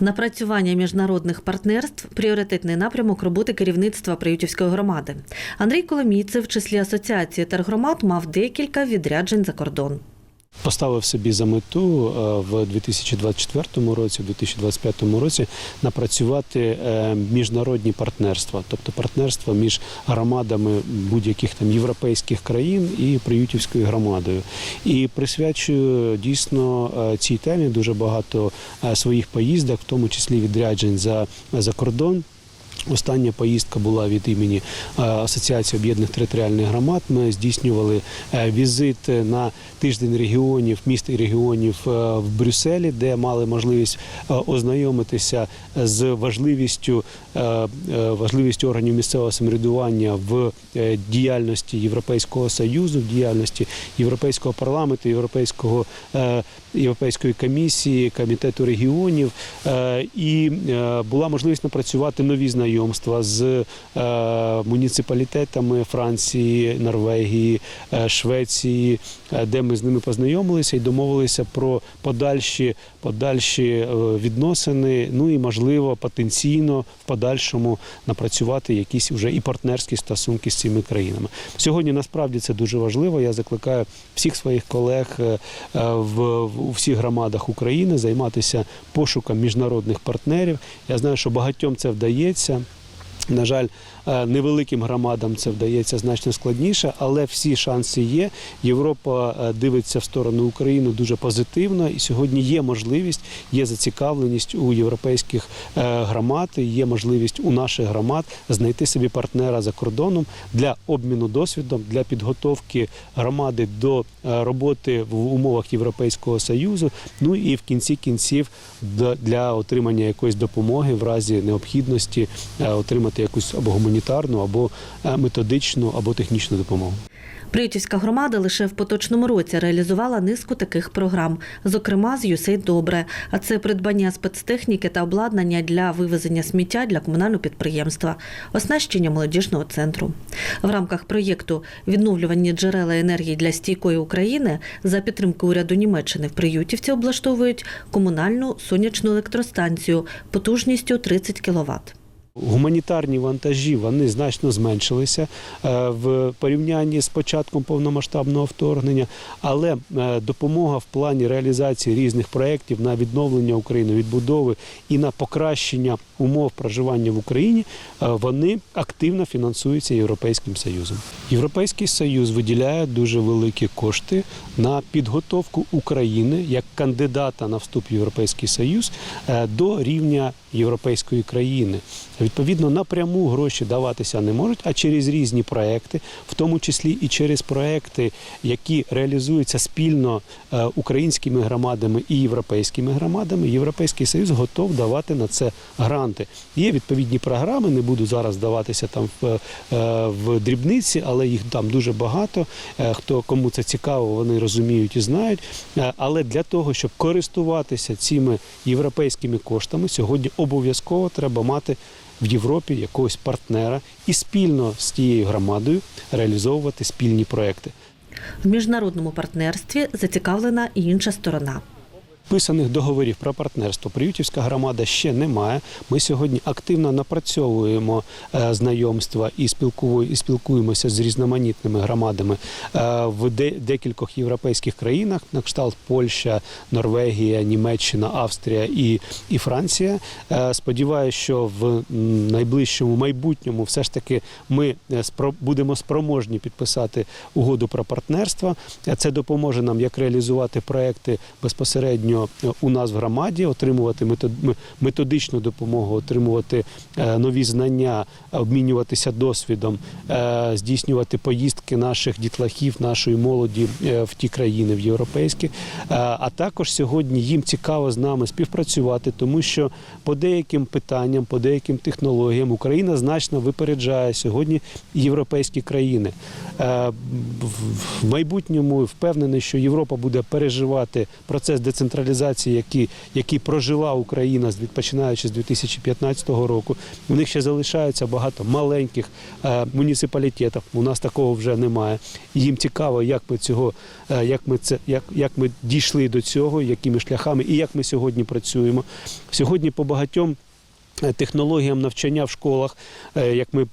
Напрацювання міжнародних партнерств пріоритетний напрямок роботи керівництва Приютівської громади. Андрій Коломійцев в числі асоціації тергромад мав декілька відряджень за кордон. Поставив собі за мету е, в 2024 році, в 2025 році напрацювати е, міжнародні партнерства, тобто партнерства між громадами будь-яких там європейських країн і приютівською громадою. І присвячую дійсно е, цій темі дуже багато своїх поїздок, в тому числі відряджень за, за кордон. Остання поїздка була від імені е, Асоціації об'єднаних територіальних громад. Ми здійснювали е, візит на тиждень регіонів, міст і регіонів е, в Брюсселі, де мали можливість ознайомитися з важливістю, важливістю органів місцевого самоврядування в діяльності Європейського союзу, в діяльності Європейського парламенту, Європейського Європейської комісії, комітету регіонів, і була можливість напрацювати нові знайомства з е, муніципалітетами Франції, Норвегії, е, Швеції, е, де ми з ними познайомилися і домовилися про подальші, подальші відносини. Ну і можливо потенційно в подальшому напрацювати якісь вже і партнерські стосунки з цими країнами. Сьогодні насправді це дуже важливо. Я закликаю всіх своїх колег в всіх громадах України займатися пошуком міжнародних партнерів. Я знаю, що багатьом це вдається. На жаль, е, невеликим громадам це вдається значно складніше, але всі шанси є. Європа е, дивиться в сторону України дуже позитивно, і сьогодні є можливість, є зацікавленість у європейських е, громад, є можливість у наших громад знайти собі партнера за кордоном для обміну досвідом, для підготовки громади до роботи в умовах Європейського союзу. Ну і в кінці кінців для- отримання якоїсь допомоги в разі необхідності е, отримати якусь або гуманітарну, або е, методичну, або технічну допомогу. Приютівська громада лише в поточному році реалізувала низку таких програм, зокрема з «ЮСЕЙ Добре. А це придбання спецтехніки та обладнання для вивезення сміття для комунального підприємства, оснащення молодіжного центру. В рамках проєкту Відновлювані джерела енергії для стійкої України за підтримки уряду Німеччини в Приютівці облаштовують комунальну сонячну електростанцію потужністю 30 кВт. Гуманітарні вантажі вони значно зменшилися е, в порівнянні з початком повномасштабного вторгнення, але е, допомога в плані реалізації різних проєктів на відновлення України, відбудови і на покращення умов проживання в Україні е, вони активно фінансуються Європейським Союзом. Європейський Союз виділяє дуже великі кошти на підготовку України як кандидата на вступ в Європейський Союз до рівня європейської країни. Відповідно, напряму гроші даватися не можуть, а через різні проекти, в тому числі і через проекти, які реалізуються спільно е, українськими громадами і європейськими громадами. Європейський Союз готов давати на це гранти. Є відповідні програми, не буду зараз даватися там в, е, в дрібниці, але їх там дуже багато. Е, Хто кому це цікаво, вони розуміють і знають. Але для того, щоб користуватися цими європейськими коштами, сьогодні обов'язково треба мати в Європі якогось партнера і спільно з тією громадою реалізовувати спільні проекти. В міжнародному партнерстві зацікавлена і інша сторона. Писаних договорів про партнерство Приютівська громада ще не має. Ми сьогодні активно напрацьовуємо е, знайомства і спілкуємо, і спілкуємося з різноманітними громадами е, в декількох європейських країнах, на кшталт Польща, Норвегія, Німеччина, Австрія і, і Франція. Е, Сподіваюся, що в найближчому майбутньому все ж таки ми будемо спроможні підписати угоду про партнерство. Це допоможе нам як реалізувати проекти безпосередньо е, у нас в громаді, отримувати метод- методичну допомогу, отримувати е, нові знання, обмінюватися досвідом, е, здійснювати поїздки наших дітлахів, нашої молоді в ті країни, в європейські. А також сьогодні їм цікаво з нами співпрацювати, тому що по деяким питанням, по деяким технологіям Україна значно випереджає сьогодні європейські країни. В майбутньому впевнений, що Європа буде переживати процес децентралізації децентралізації, які, які прожила Україна починаючи з 2015 року. У них ще залишається багато маленьких е, муніципалітетів. У нас такого вже немає. Їм цікаво, як ми цього, е, як ми це, як, як ми дійшли до цього, якими шляхами і як ми сьогодні працюємо. Сьогодні по багатьом технологіям навчання в школах, е, як ми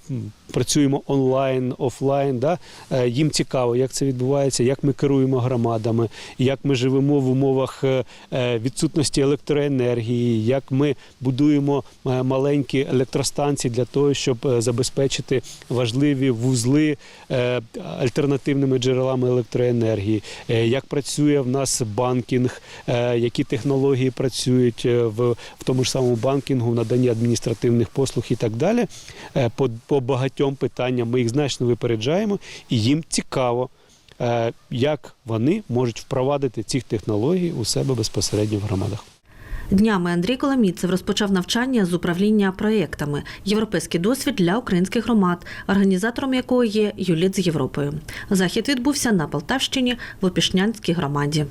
працюємо онлайн, офлайн. Да? е, Їм цікаво, як це відбувається, як ми керуємо громадами, як ми живемо в умовах е, е, відсутності електроенергії, як ми будуємо е, маленькі електростанції для того, щоб е, забезпечити важливі вузли е, альтернативними джерелами електроенергії, е, як працює в нас банкінг, е, які технології працюють е, в, тому ж самому банкінгу, в наданні адміністративних послуг і так далі. Е, По, по багатьом питанням ми їх значно випереджаємо, і їм цікаво, е, як вони можуть впровадити ці технології у себе безпосередньо в громадах. Днями Андрій Коломійцев розпочав навчання з управління проєктами Європейський досвід для українських громад, організатором якого є Юліт з Європою. Захід відбувся на Полтавщині в Опішнянській громаді.